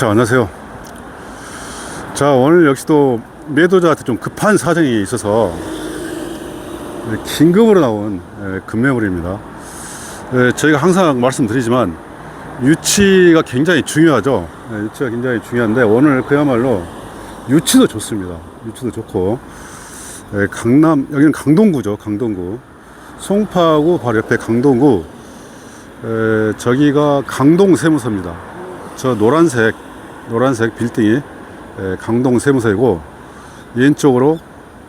자, 안녕하세요. 자, 오늘 역시도 매도자한테 좀 급한 사정이 있어서 긴급으로 나온 예, 급매물입니다. 예, 저희가 항상 말씀드리지만 유치가 굉장히 중요하죠. 예, 유치가 굉장히 중요한데 오늘 그야말로 유치도 좋습니다. 유치도 좋고 예, 강남 여기는 강동구죠. 강동구 송파구 바로 옆에 강동구 에, 저기가 강동 세무서입니다. 저 노란색 노란색 빌딩이 에, 강동 세무서이고 왼쪽으로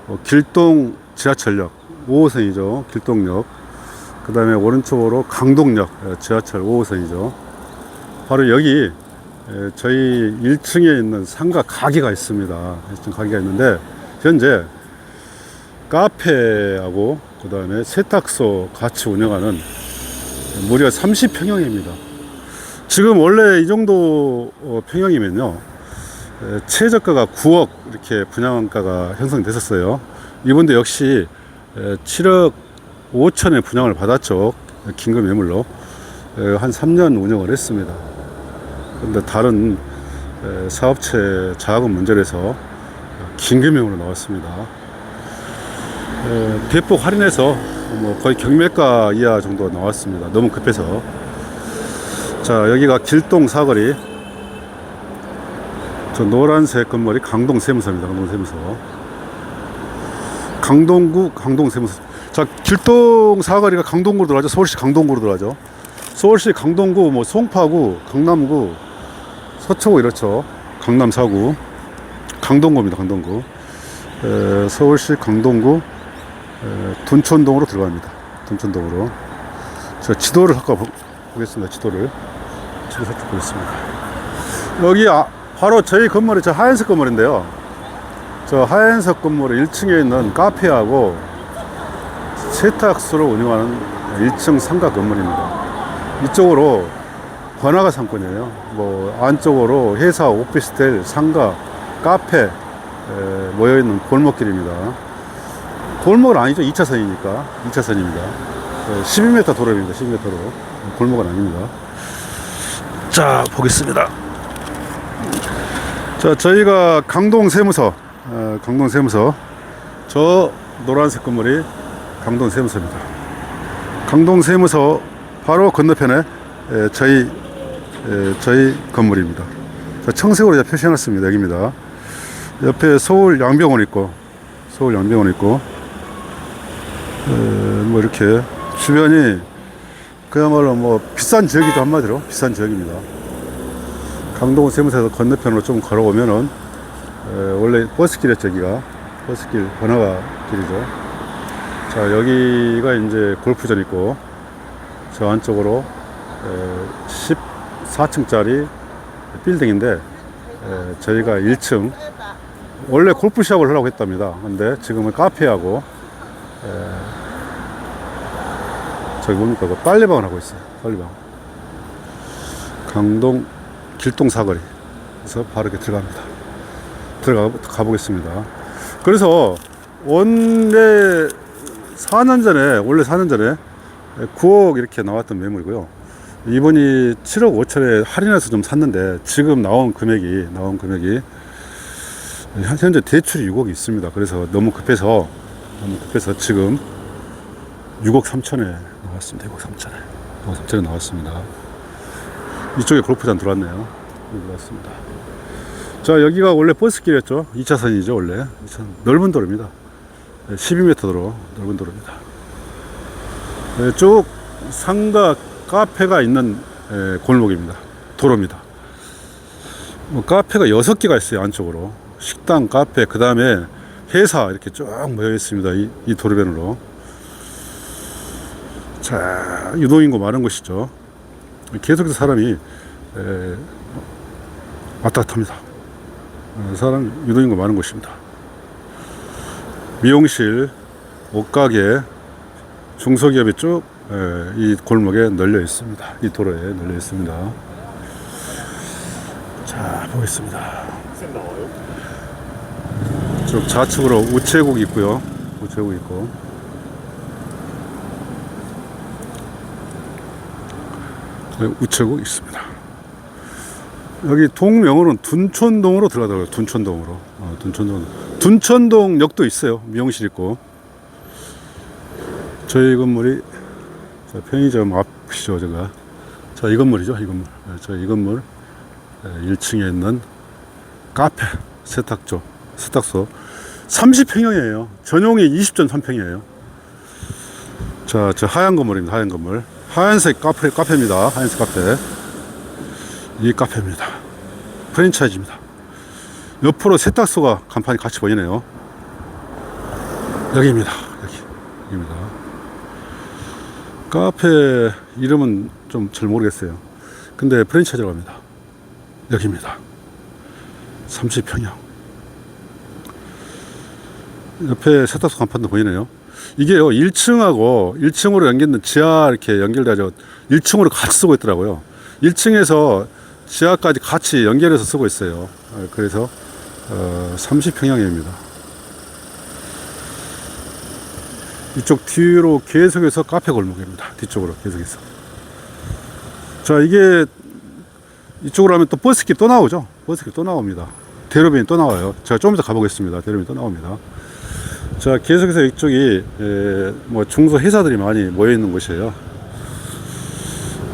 어, 길동 지하철역 5호선이죠. 길동역. 그 다음에 오른쪽으로 강동역 에, 지하철 5호선이죠. 바로 여기 에, 저희 1층에 있는 상가 가게가 있습니다. 1층 가게가 있는데 현재 카페하고 그 다음에 세탁소 같이 운영하는 무려 30평형입니다. 지금 원래 이 정도 어, 평형이면요. 에, 최저가가 9억 이렇게 분양가가 형성됐었어요. 이분도 역시 에, 7억 5천에 분양을 받았죠. 긴급 매물로. 에, 한 3년 운영을 했습니다. 그런데 다른 에, 사업체 자금 문제로 해서 긴급 매물로 나왔습니다. 에, 대폭 할인해서 뭐 거의 경매가 이하 정도 나왔습니다. 너무 급해서. 자, 여기가 길동 사거리. 저 노란색 건물이 강동 세무서입니다. 강동 세무서. 강동구 강동 세무서. 자, 길동 사거리가 강동구로 들어가죠. 서울시 강동구로 들어가죠. 서울시 강동구, 뭐 송파구, 강남구, 서초구 이렇죠. 강남 사구. 강동구입니다. 강동구. 에, 서울시 강동구 에, 둔촌동으로 들어갑니다. 둔촌동으로. 제가 지도를 아까 보- 보겠습니다. 지도를. 지도 살짝 보겠습니다. 여기 아, 바로 저희 건물이 저 하얀색 건물인데요. 저 하얀색 건물 1층에 있는 카페하고 세탁소를 운영하는 1층 상가 건물입니다. 이쪽으로 번화가 상권이에요. 뭐 안쪽으로 회사, 오피스텔, 상가, 카페 에, 모여 있는 골목길입니다. 골목은 아니죠. 2차선이니까. 2차선입니다. 12m 도로입니다. 12m로. 골목은 아닙니다. 자, 보겠습니다. 자, 저희가 강동 세무서, 어, 강동 세무서, 저 노란색 건물이 강동 세무서입니다. 강동 세무서 바로 건너편에 에, 저희 에, 저희 건물입니다. 자, 청색으로 표시해놨습니다. 여기입니다. 옆에 서울 양병원 있고, 서울 양병원 있고, 에, 뭐 이렇게 주변이 그야말로 뭐 비싼 지역이죠 한마디로 비싼 지역입니다. 강동 세무사에서 건너편으로 좀 걸어오면은 에, 원래 버스길이었죠 여기가 버스길 번화가 길이죠. 자 여기가 이제 골프전 있고 저 안쪽으로 14층짜리 빌딩인데 에, 저희가 1층 원래 골프 시합을 하려고 했답니다. 근데 지금은 카페하고 저기 뭡니까? 그 빨래방을 하고 있어요. 빨래방. 강동 길동 사거리 그래서 바로 이렇게 들어갑니다. 들어가 가보겠습니다. 그래서 원래 4년 전에 원래 4년 전에 9억 이렇게 나왔던 매물이고요. 이번이 7억 5천에 할인해서 좀 샀는데 지금 나온 금액이 나온 금액이 현재 대출이 6억이 있습니다. 그래서 너무 급해서 너무 급해서 지금 6억 3천에 나왔습니다. 6억 3천에. 6억 3천에 나왔습니다. 이쪽에 골프장 들어왔네요. 여기 들어왔습니다. 자, 여기가 원래 버스길이었죠. 2차선이죠, 원래. 2차선. 넓은 도로입니다. 12m 도로, 넓은 도로입니다. 네, 쭉 상가 카페가 있는 에, 골목입니다. 도로입니다. 뭐 카페가 6개가 있어요, 안쪽으로. 식당, 카페, 그 다음에 회사 이렇게 쭉 모여 있습니다. 이, 이 도로변으로. 자, 유동인구 많은 곳이죠. 계속해서 사람이 에, 왔다 갔다 합니다. 어, 사람 유동인구 많은 곳입니다. 미용실, 옷가게, 중소기업이 쭉 이 골목에 널려 있습니다. 이 도로에 널려 있습니다. 자, 보겠습니다. 쭉 좌측으로 우체국 있고요. 우체국 있고. 우체국 있습니다. 여기 동명으로는 둔촌동으로 들어가더라고요. 둔촌동으로. 어, 둔촌동. 둔촌동 역도 있어요. 미용실 있고. 저희 건물이 자, 편의점 앞이죠, 제가. 자, 이 건물이죠, 이 건물. 네, 저이 건물 1층에 있는 카페, 세탁조, 세탁소. 30평형이에요. 전용이 20.3평이에요. 자, 저 하얀 건물입니다, 하얀 건물. 하얀색 카페, 카페입니다. 하얀색 카페. 이 카페입니다. 프랜차이즈입니다. 옆으로 세탁소가 간판이 같이 보이네요. 여기입니다. 여기. 여기입니다. 카페 이름은 좀 잘 모르겠어요. 근데 프랜차이즈라고 합니다. 여기입니다. 30평형. 옆에 세탁소 간판도 보이네요. 이게요, 1층하고 1층으로 연결된 지하 이렇게 연결돼서 1층으로 같이 쓰고 있더라고요. 1층에서 지하까지 같이 연결해서 쓰고 있어요. 어, 그래서 어, 30평형입니다. 이쪽 뒤로 계속해서 카페 골목입니다. 뒤쪽으로 계속해서. 자, 이게 이쪽으로 하면 또 버스길 또 나오죠. 버스길 또 나옵니다. 대로변이 또 나와요. 제가 조금 더 가보겠습니다. 대로변이 또 나옵니다. 자, 계속해서 이쪽이 에, 뭐 중소 회사들이 많이 모여 있는 곳이에요.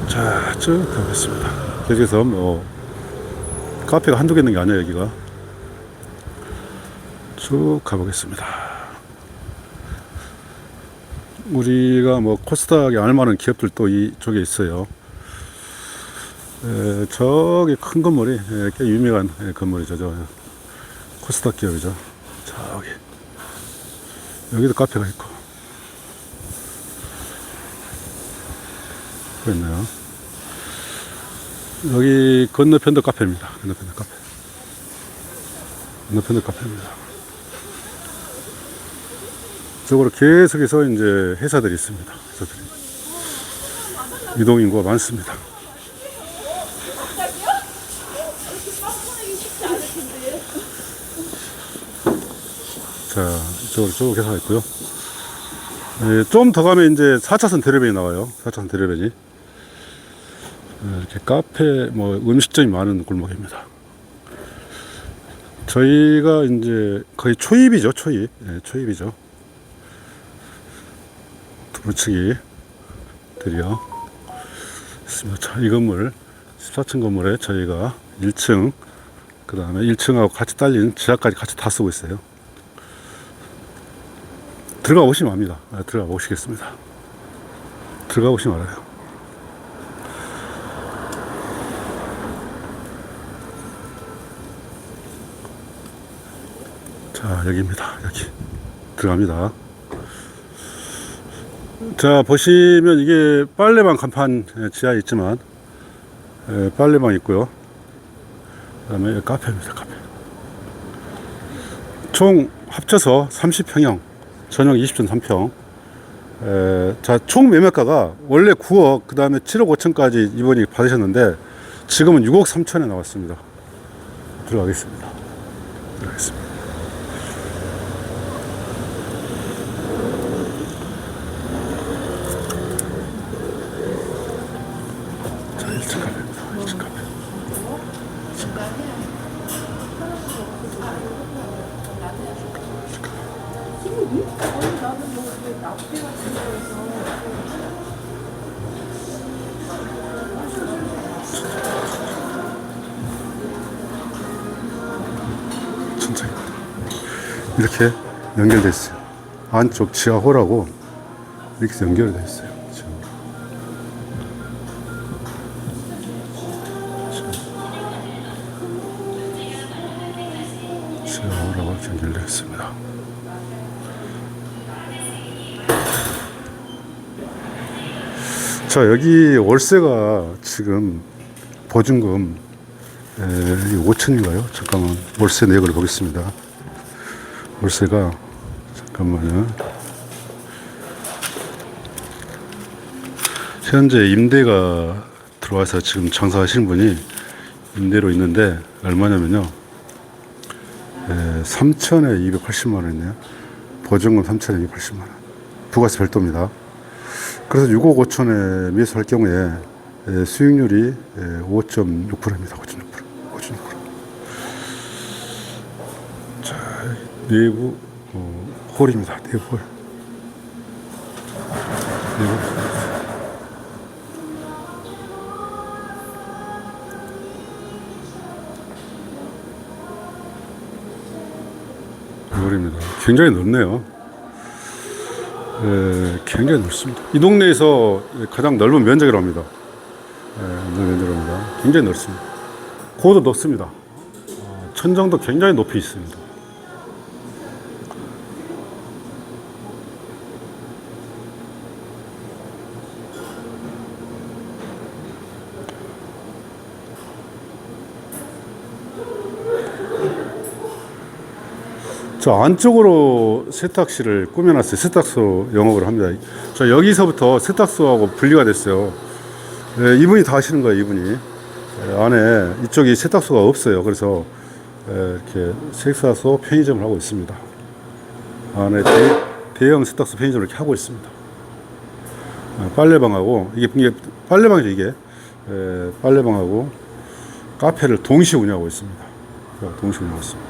자, 쭉 가보겠습니다. 계속해서 뭐 카페가 한두 개 있는 게 아니에요, 여기가. 쭉 가보겠습니다. 우리가 뭐 코스닥에 알만한 기업들도 이쪽에 있어요. 에, 저기 큰 건물이 에, 꽤 유명한 에, 건물이죠. 저 코스닥 기업이죠. 저기 여기도 카페가 있고 그랬나요? 여기 건너편도 카페입니다. 건너편도 카페. 건너편도 카페입니다. 저으로 계속해서 이제 회사들이 있습니다. 회사들이. 이동인구가 많습니다. 자, 이쪽으로 쭉 계속 있고요. 네, 좀더 가면 이제 4차선 대로변이 나와요. 4차선 대로변이. 네, 이렇게 카페, 뭐 음식점이 많은 골목입니다. 저희가 이제 거의 초입이죠, 초입. 네, 초입이죠. 두부치기 드디어 있습니다. 자, 이 건물 14층 건물에 저희가 1층 그 다음에 1층하고 같이 딸린 지하까지 같이 다 쓰고 있어요. 들어가 보시면 압니다. 아, 들어가 보시겠습니다. 들어가 보시면 알아요. 자, 여기입니다. 여기. 들어갑니다. 자, 보시면 이게 빨래방 간판 예, 지하에 있지만, 예, 빨래방 있고요. 그 다음에 카페입니다, 카페. 총 합쳐서 30평형, 전용 20.3평. 에, 자, 총 매매가가 원래 9억, 그 다음에 7억 5천까지 이번이 받으셨는데, 지금은 6억 3천에 나왔습니다. 들어가겠습니다. 들어가겠습니다. 이렇게 연결돼 있어요. 안쪽 지하호라고 이렇게 연결돼 있어요. 지하호라고 연결돼 있습니다. 자 여기 월세가 지금 보증금 5천인가요? 잠깐만 월세 내역을 보겠습니다. 월세가 잠깐만요. 현재 임대가 들어와서 지금 장사하시는 분이 임대로 있는데 얼마냐면요. 3천에 280만 원이네요. 보증금 3천에 280만 원. 부가세 별도입니다. 그래서 6억 5천에 매수할 경우에 에, 수익률이 5.6%입니다. 5.6%. 내부 어, 홀입니다. 내부 홀. 내부 홀. 홀입니다. 굉장히 넓네요. 예, 굉장히 넓습니다. 이 동네에서 가장 넓은 면적이라고 합니다. 예, 합니다. 굉장히 넓습니다. 고도 높습니다. 어, 천정도 굉장히 높이 있습니다. 저 안쪽으로 세탁실을 꾸며놨어요. 세탁소 영업을 합니다. 저 여기서부터 세탁소하고 분리가 됐어요. 예, 이분이 다 하시는 거예요, 이분이. 예, 안에 이쪽이 세탁소가 없어요. 그래서 예, 이렇게 세탁소 편의점을 하고 있습니다. 안에 대, 형 세탁소 편의점을 이렇게 하고 있습니다. 아, 빨래방하고 이게, 이게 빨래방이죠 이게 예, 빨래방하고 카페를 동시에 운영하고 있습니다. 동시에 운영하고 있습니다.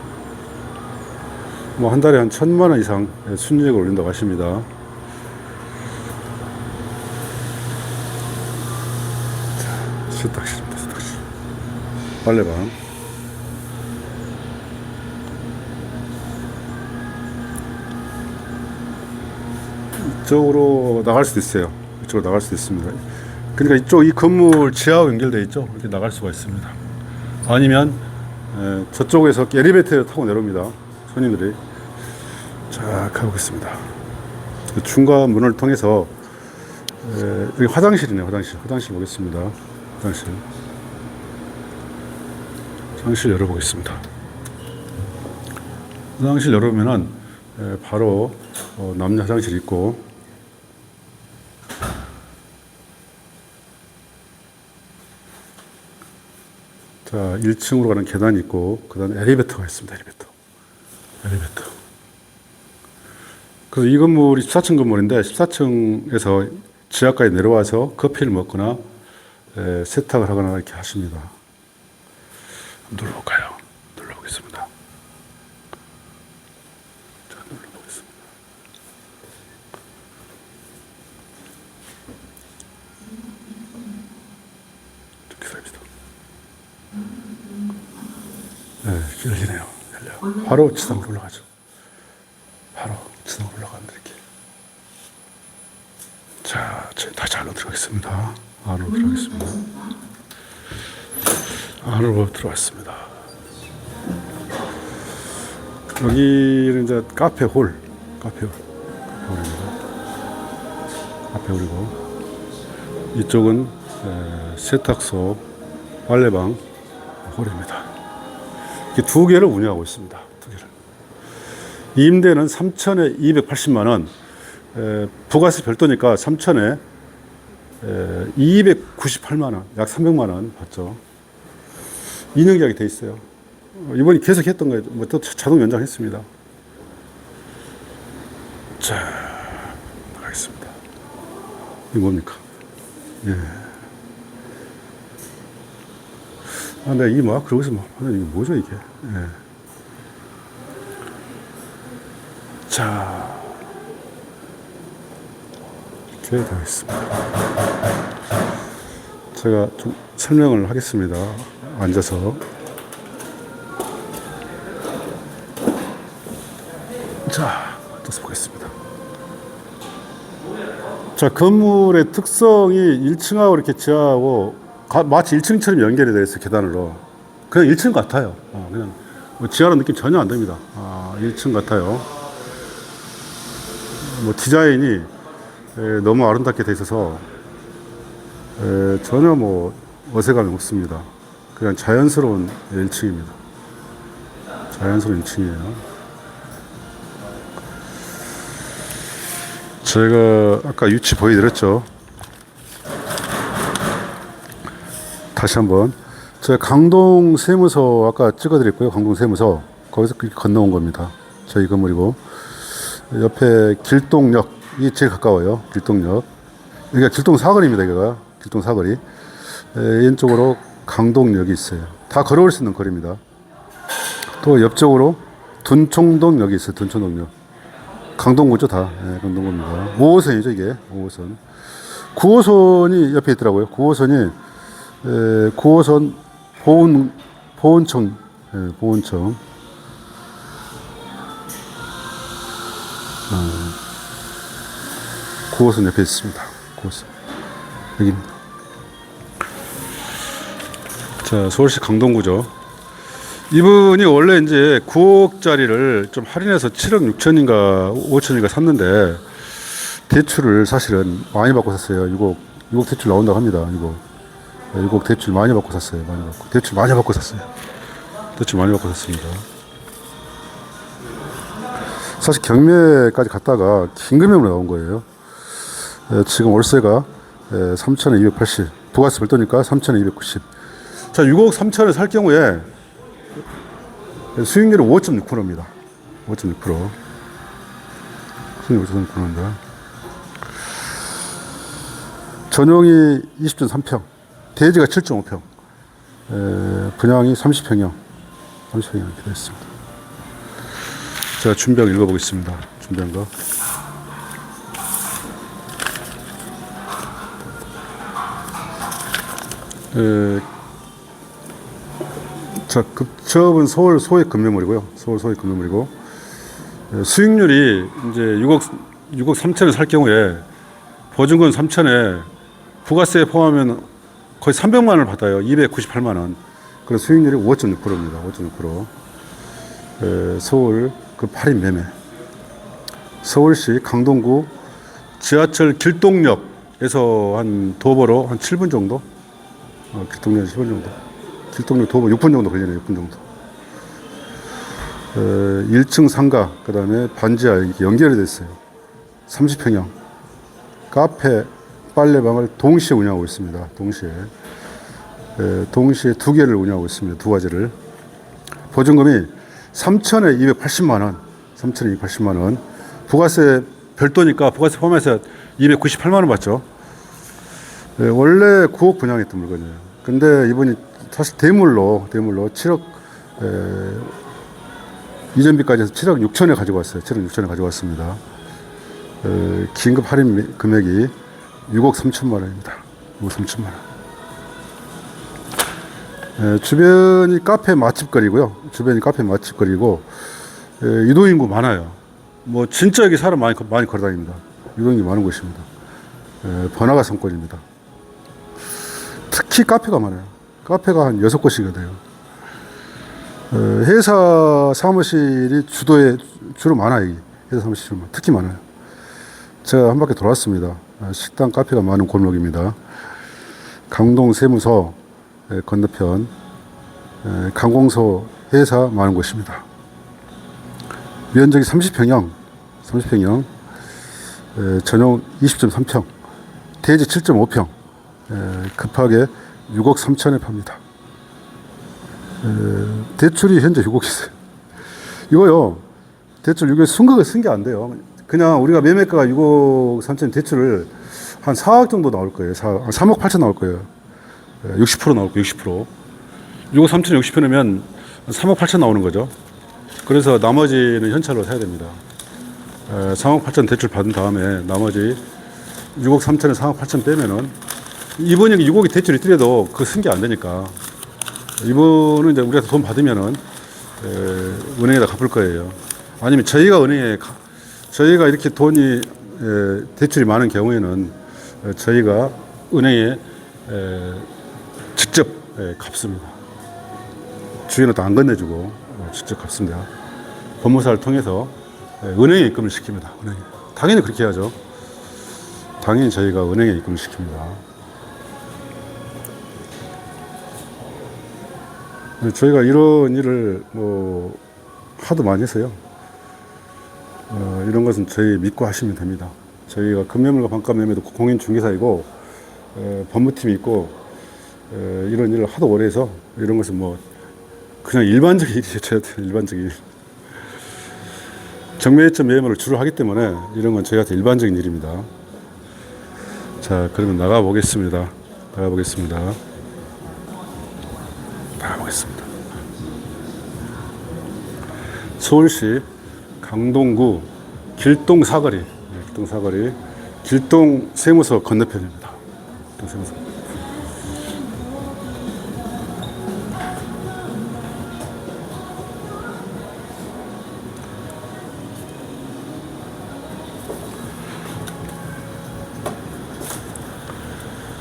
뭐 한 달에 한 천만 원 이상 순이익을 올린다고 하십니다. 자, 세탁실입니다, 세탁실. 빨래방. 이쪽으로 나갈 수도 있어요. 이쪽으로 나갈 수도 있습니다. 그러니까 이쪽 이 건물 지하와 연결되어 있죠. 이렇게 나갈 수가 있습니다. 아니면 에, 저쪽에서 엘리베이터 타고 내려옵니다. 손님들이. 자, 가보겠습니다. 그 중간 문을 통해서 에, 여기 화장실이네요. 화장실. 화장실 보겠습니다. 화장실. 화장실 열어보겠습니다. 화장실 열어보면은 에, 바로 어, 남녀 화장실 있고 자 1층으로 가는 계단이 있고 그다음 엘리베이터가 있습니다. 엘리베이터. 엘리베이터. 그래서 이 건물이 14층 건물인데 14층에서 지하까지 내려와서 커피를 먹거나 에, 세탁을 하거나 이렇게 하십니다. 눌러볼까요? 눌러보겠습니다. 자, 눌러보겠습니다. 좀 기다립시다. 네. 열려요. 바로 지상으로 올라가죠. 바로 지상으로 올라갑니다. 이렇게. 자, 다시 안으로 들어가겠습니다. 안으로 들어가겠습니다. 안으로 들어왔습니다. 여기는 이제 카페 홀, 카페 홀, 홀입니다. 카페 홀이고 이쪽은 에, 세탁소, 빨래방 홀입니다. 이렇게 두 개를 운영하고 있습니다. 두 개를. 임대는 3천에 280만 원, 에, 부가세 별도니까 3천에 298만 원, 약 300만 원 받죠. 2년 계약이 돼 있어요. 어, 이번에 계속 했던 거예요. 뭐 또 자동 연장했습니다. 자, 나가겠습니다. 이게 뭡니까? 예. 아, 내가 이게 뭐, 그러고 있으면, 아, 이게 뭐죠, 이게? 예. 자, 이렇게 되어 있습니다. 제가 좀 설명을 하겠습니다. 앉아서. 자, 앉아서 보겠습니다. 자, 건물의 특성이 1층하고 이렇게 지하하고 가- 마치 1층처럼 연결이 되어 있어요, 계단으로. 그냥 1층 같아요. 어, 그냥 뭐 지하라는 느낌 전혀 안 듭니다. 아, 1층 같아요. 뭐 디자인이 에, 너무 아름답게 돼 있어서 에, 전혀 뭐 어색함이 없습니다. 그냥 자연스러운 1층입니다. 자연스러운 1층이에요. 제가 아까 위치 보여드렸죠. 다시 한번 제가 강동 세무서 아까 찍어드렸고요. 강동 세무서 거기서 건너온 겁니다. 저희 건물이고 옆에 길동역이 제일 가까워요. 길동역. 여기가 길동 사거리입니다. 여기가 길동 사거리. 에, 왼쪽으로 강동역이 있어요. 다 걸어올 수 있는 거리입니다. 또 옆쪽으로 여기 있어요. 둔총동역. 강동구죠 다. 예, 강동구입니다. 5호선이죠 이게 5호선. 9호선이 옆에 있더라고요. 9호선이 에, 9호선 보훈 보훈청 예, 보훈청. 어, 9호선 옆에 있습니다. 9호선 여기입니다. 자 서울시 강동구죠. 이분이 원래 이제 9억짜리를 좀 할인해서 7억 6천인가 5천인가 샀는데 대출을 사실은 많이 받고 샀어요. 6억 6억 대출 나온다고 합니다. 6억 6억 대출 많이 받고 샀어요. 많이 받고 대출 많이 받고 샀어요. 대출 많이 받고 샀습니다. 사실 경매까지 갔다가 긴 금액으로 나온 거예요. 에, 지금 월세가 3,280 부가세 별도니까 3,290. 자 6억 3천을 살 경우에 수익률은 5.6%입니다. 5.6%. 수익률 5.6%입니다. 전용이 20.3평, 대지가 7.5평, 에, 분양이 30평형, 30평형 이렇게 되어 있습니다. 제가 준비한 거 읽어보겠습니다. 준비한 거. 에, 자, 급첩은 서울 소액 금매물이고요. 서울 소액 금매물이고 에, 수익률이 이제 6억 6억 3천에 살 경우에 보증금 3천에 부가세 포함하면 거의 300만 원을 받아요. 298만 원. 그런 수익률이 5.6%입니다. 5.6%. 에, 서울 그 8인 매매. 서울시 강동구 지하철 길동역에서 한 도보로 한 7분 정도? 어, 길동역에서 7분 정도. 길동역 도보 6분 정도 걸리네요. 6분 정도. 어, 1층 상가, 그 다음에 반지하 연결이 됐어요. 30평형. 카페, 빨래방을 동시에 운영하고 있습니다. 동시에. 에, 동시에 두 개를 운영하고 있습니다. 두 가지를. 보증금이 3천에 280만 원. 3천에 280만 원. 부가세 별도니까 부가세 포함해서 298만 원 받죠. 예, 원래 9억 분양했던 물건이에요. 근데 이분이 사실 대물로 대물로 7억 에, 이전비까지 해서 7억 6천에 가지고 왔어요. 7억 6천에 가지고 왔습니다. 에, 긴급 할인 미- 금액이 6억 3천만 원입니다. 6억 3천만 원. 에, 주변이 카페 맛집거리고요. 주변이 카페 맛집거리고 에, 유도인구 많아요. 뭐 진짜 여기 사람 많이 거- 많이 걸어다닙니다. 유도인구 많은 곳입니다. 에, 번화가 상권입니다. 특히 카페가 많아요. 카페가 한 여섯 곳이가 돼요. 어, 회사 사무실이 주도에 주로 많아요. 회사 사무실 주로 많- 특히 많아요. 제가 한 바퀴 돌았습니다. 아, 식당 카페가 많은 골목입니다. 강동 세무서 에, 건너편 에, 강공서 회사 많은 곳입니다. 면적이 30평형, 30평형, 에, 전용 20.3평, 대지 7.5평, 에, 급하게 6억 3천에 팝니다. 에, 대출이 현재 6억 있어요. 이거요, 대출 6억 순각을 쓴 게 안 돼요. 그냥 우리가 매매가가 6억 3천 대출을 한 4억 정도 나올 거예요. 4, 3억 8천 나올 거예요. 에, 60% 나올 거예요. 60%. 6억 3천 60%면 3억 8천 나오는 거죠. 그래서 나머지는 현찰로 사야 됩니다. 에, 3억 8천 대출 받은 다음에 나머지 6억 3천에 3억 8천 빼면은 이번에 6억이 대출이 그거 쓴게안 되니까 이번은 이제 우리가 돈 받으면은 에, 은행에다 갚을 거예요. 아니면 저희가 은행에 가- 저희가 이렇게 돈이 에, 대출이 많은 경우에는 에, 저희가 은행에 에, 직접 에, 갚습니다. 주인한테 안 건네주고 어, 직접 갚습니다. 법무사를 통해서 에, 은행에 입금을 시킵니다. 은행에. 당연히 그렇게 해야죠. 당연히 저희가 은행에 입금을 시킵니다. 네, 저희가 이런 일을 뭐 하도 많이 해서요. 어, 이런 것은 저희 믿고 하시면 됩니다. 저희가 금매물과 반값 매매도 공인 중개사이고 에, 법무팀이 있고 에, 이런 일을 하도 오래 해서 이런 것은 뭐 그냥 일반적인 일이죠. 일반적인 일. 정매점 매매를 주로 하기 때문에 이런 건 저희한테 일반적인 일입니다. 자, 그러면 나가 보겠습니다. 나가 보겠습니다. 나가 보겠습니다. 서울시 강동구 길동 사거리, 네, 길동 사거리, 길동 세무서 건너편입니다. 길동 세무서.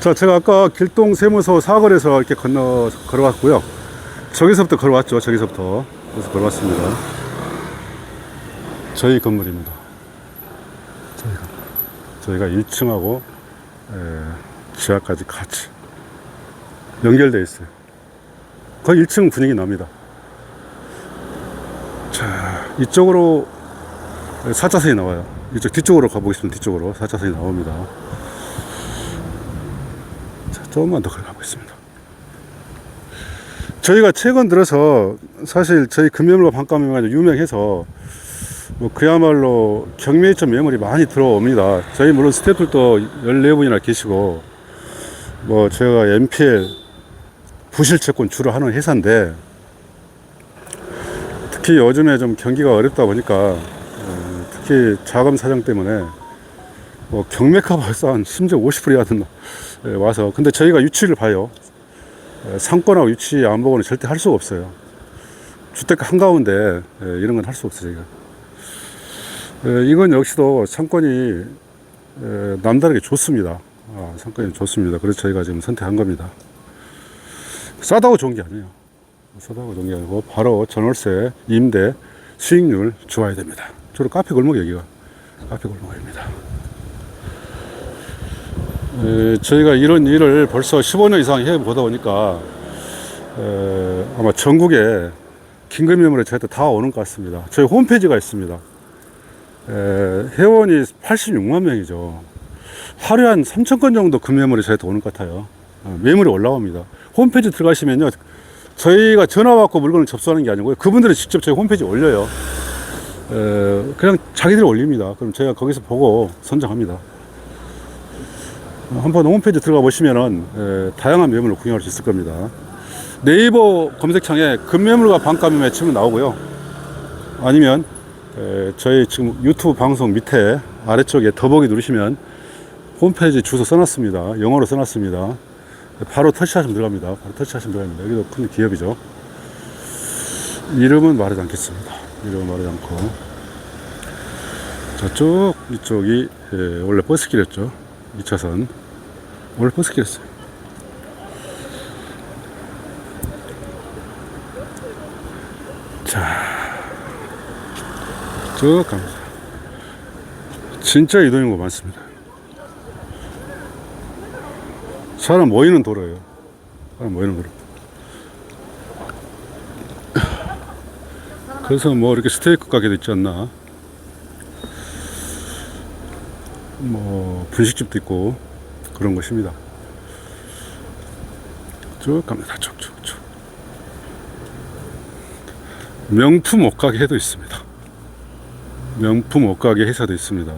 자, 제가 아까 길동 세무서 사거리에서 이렇게 건너 걸어왔고요. 저기서부터 걸어왔죠. 저기서부터. 그래서 걸어왔습니다. 저희 건물입니다. 저희가. 저희가 1층하고 지하까지 같이 연결되어 있어요. 거의 1층 분위기 납니다. 자, 이쪽으로 4차선이 나와요. 이쪽 뒤쪽으로 가보겠습니다. 뒤쪽으로 4차선이 나옵니다. 자, 조금만 더 걸어가고 있습니다. 저희가 최근 들어서 사실 저희 금매물과 반가매물가 유명해서 뭐 그야말로 경매점 매물이 많이 들어옵니다. 저희 물론 스태프들도 14분이나 계시고 뭐 제가 MPL 부실 채권 주로 하는 회사인데 특히 요즘에 좀 경기가 어렵다 보니까 어, 특히 자금 사정 때문에 뭐 경매가 벌써 한 심지어 50%이 하던 예, 와서 근데 저희가 유치를 봐요. 예, 상권하고 유치 안 보고는 절대 할 수가 없어요. 주택가 한가운데 예, 이런 건 할 수 없어요. 저희가. 예, 이건 역시도 상권이 예, 남다르게 좋습니다. 아, 상권이 좋습니다. 그래서 저희가 지금 선택한 겁니다. 싸다고 좋은 게 아니에요. 싸다고 좋은 게 아니고 바로 전월세, 임대, 수익률 좋아야 됩니다. 주로 카페 골목 여기가 카페 골목입니다. 에, 저희가 이런 일을 벌써 15년 이상 해보다 보니까 에, 아마 전국에 긴급매물에 저희한테 다 오는 것 같습니다. 저희 홈페이지가 있습니다. 에, 회원이 86만 명이죠. 하루에 한 3천 건 정도 금매물이 저희한테 오는 것 같아요. 어, 매물이 올라옵니다. 홈페이지 들어가시면요. 저희가 전화 받고 물건을 접수하는 게 아니고요. 그분들이 직접 저희 홈페이지에 올려요. 에, 그냥 자기들이 올립니다. 그럼 제가 거기서 보고 선정합니다. 한번 홈페이지 들어가 보시면은 에, 다양한 매물을 구경할 수 있을 겁니다. 네이버 검색창에 금매물과 반가매매 치면 나오고요. 아니면 에, 저희 지금 유튜브 방송 밑에 아래쪽에 더보기 누르시면 홈페이지 주소 써놨습니다. 영어로 써놨습니다. 바로 터치하시면 들어갑니다. 바로 터치하시면 들어갑니다. 여기도 큰 기업이죠. 이름은 말하지 않겠습니다. 이름은 말하지 않고 저쪽 이쪽이 예, 원래 버스길이었죠. 2차선 원래 버스길이었어요. 쭉 갑니다. 진짜 이동인구 많습니다. 사람 모이는 도로예요. 사람 모이는 도로. 그래서 뭐 이렇게 스테이크 가게도 있지 않나. 뭐 분식집도 있고 그런 것입니다. 쭉 갑니다. 쭉쭉쭉. 명품 옷가게도 있습니다. 명품 옷가게 회사도 있습니다.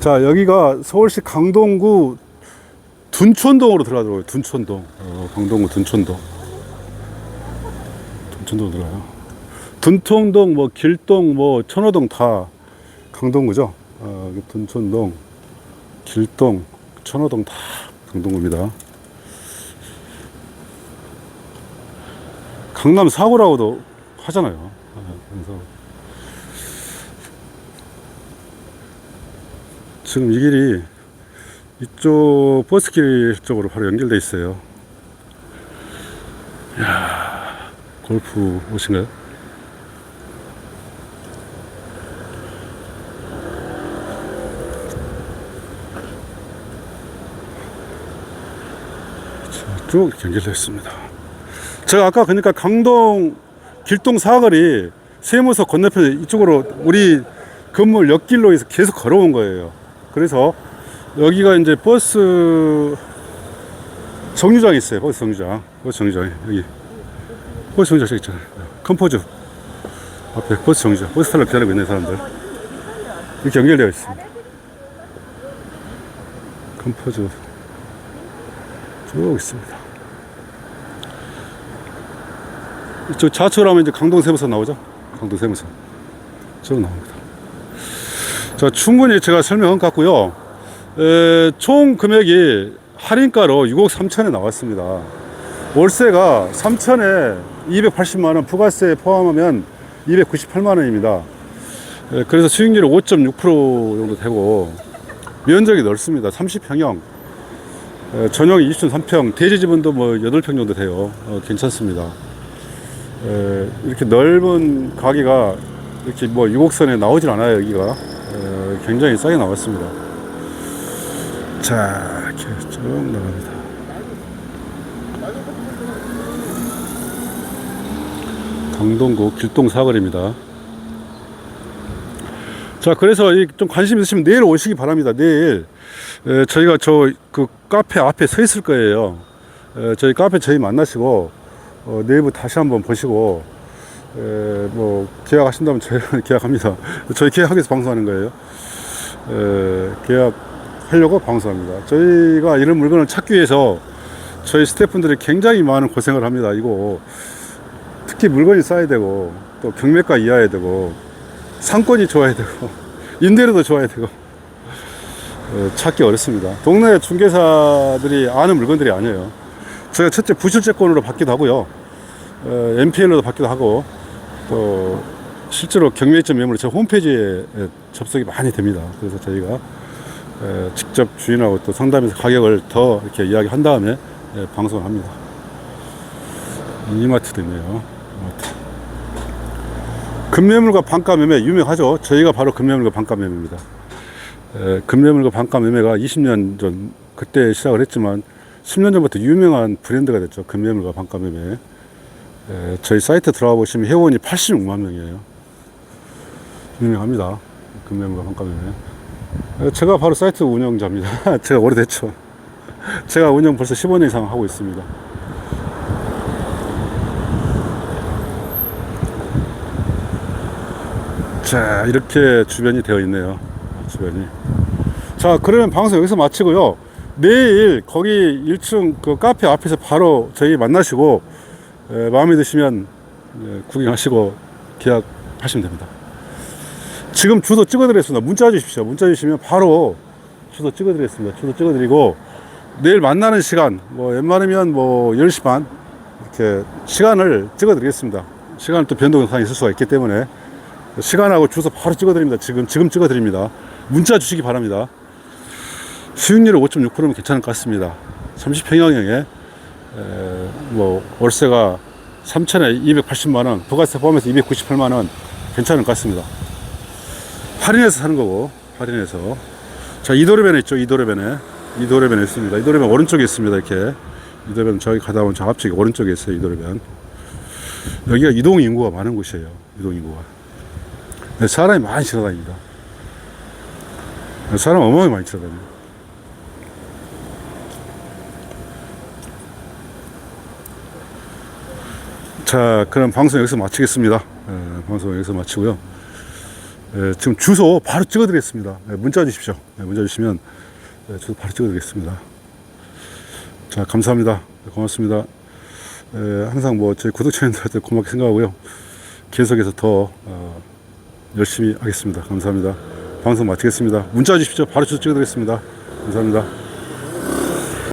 자, 여기가 서울시 강동구 둔촌동으로 들어가더라고요. 둔촌동. 어, 강동구 둔촌동. 둔촌동 들어가요. 둔통동, 뭐, 길동, 뭐, 천호동 다 강동구죠. 어, 여기 둔촌동, 길동, 천호동 다 강동구입니다. 강남 사고라고도 하잖아요. 어, 그래서 지금 이 길이 이쪽 버스길 쪽으로 바로 연결돼 있어요. 야 골프 옷인가요? 자, 쭉 연결돼 있습니다. 제가 아까 그러니까 강동 길동 사거리 세무서 건너편 이쪽으로 우리 건물 옆길로 해서 계속 걸어온 거예요. 그래서 여기가 이제 버스 정류장이 있어요. 버스 정류장. 버스 정류장. 여기. 버스 정류장 있잖아요. 컴포즈. 앞에 버스 정류장. 버스 타러 기다리고 있는 사람들. 이렇게 연결되어 있습니다. 컴포즈. 쭉 있습니다. 저 좌측으로 이제 강동 세무선 나오죠. 강동 세무선. 저로 나옵니다. 자, 충분히 제가 설명한 것 같고요. 에, 총 금액이 할인가로 6억 3천에 나왔습니다. 월세가 3천에 280만 원, 부가세 포함하면 298만 원입니다. 에, 그래서 수익률이 5.6% 정도 되고 면적이 넓습니다. 30평형. 전용이 23평, 대지 지분도 뭐 8평 정도 돼요. 어, 괜찮습니다. 에, 이렇게 넓은 가게가 이렇게 뭐 6억선에 나오질 않아요, 여기가. 에, 굉장히 싸게 나왔습니다. 자, 이렇게 쭉 나갑니다. 강동구 길동 사거리입니다. 자, 그래서 이좀 관심 있으시면 내일 오시기 바랍니다. 내일 에, 저희가 저 그 카페 앞에 서 있을 거예요. 에, 저희 카페 저희 만나시고 어, 내일부 다시 한번 보시고 에, 뭐 계약하신다면 저희는 계약합니다. 저희 계약해서 방송하는 거예요. 에, 계약하려고 방송합니다. 저희가 이런 물건을 찾기 위해서 저희 스태프분들이 굉장히 많은 고생을 합니다. 이거 특히 물건이 싸야 되고 또 경매가 이하야 되고 상권이 좋아야 되고 임대료도 좋아야 되고 어, 찾기 어렵습니다. 동네 중개사들이 아는 물건들이 아니에요. 제가 첫째 부실채권으로 받기도 하고요. 어, MPL로도 받기도 하고 또 실제로 경매점 매물이 제 홈페이지에 에, 접속이 많이 됩니다. 그래서 저희가 에, 직접 주인하고 또 상담해서 가격을 더 이렇게 이야기한 다음에 에, 방송을 합니다. 이마트도 있네요. 금매물과 반가 매매 유명하죠. 저희가 바로 금매물과 반가 매매입니다. 에, 금매물과 반가 매매가 20년 전 그때 시작을 했지만 10년 전부터 유명한 브랜드가 됐죠. 금매물과 반가 매매. 에, 저희 사이트 들어가 보시면 회원이 86만 명이에요. 유명합니다. 금매물과 반가 매매. 에, 제가 바로 사이트 운영자입니다. 제가 오래됐죠. 제가 운영 벌써 15년 이상 하고 있습니다. 자, 이렇게 주변이 되어 있네요. 주변이. 자, 그러면 방송 여기서 마치고요. 내일 거기 1층 그 카페 앞에서 바로 저희 만나시고 에, 마음에 드시면 에, 구경하시고 계약하시면 됩니다. 지금 주소 찍어드리겠습니다. 문자 주십시오. 문자 주시면 바로 주소 찍어드리겠습니다. 주소 찍어드리고 내일 만나는 시간 뭐 웬만하면 뭐 10시 반 이렇게 시간을 찍어드리겠습니다. 시간 또 변동 사항이 있을 수가 있기 때문에 시간하고 주소 바로 찍어드립니다. 지금 지금 찍어드립니다. 문자 주시기 바랍니다. 수익률이 5.6%면 괜찮을 것 같습니다. 30평형에 뭐 월세가 3천에 280만 원, 부가세 포함해서 298만 원 괜찮을 것 같습니다. 할인해서 사는 거고 할인해서 자 이도로변에 있죠 이도로변에 이도로변에 있습니다. 이도로변 오른쪽에 있습니다. 이렇게 이도로변 저기 가다 보면 저 앞쪽에 오른쪽에 있어요. 이도로변 여기가 이동 인구가 많은 곳이에요. 이동 인구가 네, 사람이 많이 지나다닙니다. 사람 어마어마하게 많이 지나다녀요. 자, 그럼 방송 여기서 마치겠습니다. 에, 방송 여기서 마치고요. 에, 지금 주소 바로 찍어드리겠습니다. 에, 문자 주십시오. 에, 문자 주시면 에, 주소 바로 찍어드리겠습니다. 자, 감사합니다. 네, 고맙습니다. 에, 항상 뭐 저희 구독자님들한테 고맙게 생각하고요. 계속해서 더 어, 열심히 하겠습니다. 감사합니다. 방송 마치겠습니다. 문자 주십시오. 바로 주소 찍어드리겠습니다. 감사합니다.